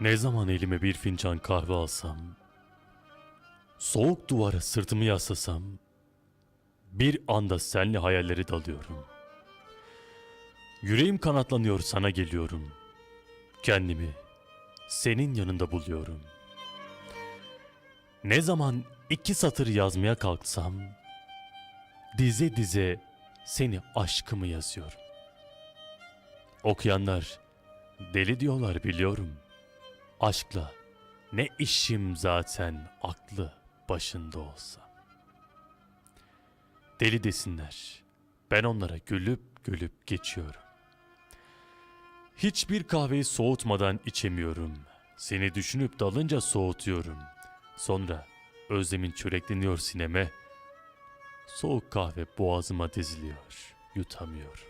Ne zaman elime bir fincan kahve alsam, soğuk duvara sırtımı yaslasam, bir anda senli hayalleri dalıyorum. Yüreğim kanatlanıyor sana geliyorum. Kendimi senin yanında buluyorum. Ne zaman iki satır yazmaya kalksam, dize dize seni aşkımı yazıyorum. Okuyanlar deli diyorlar biliyorum. Aşkla ne işim zaten aklı başında olsa. Deli desinler. Ben onlara gülüp gülüp geçiyorum. Hiçbir kahveyi soğutmadan içemiyorum. Seni düşünüp dalınca soğutuyorum. Sonra özlemin çörekleniyor sineme. Soğuk kahve boğazıma diziliyor. Yutamıyorum.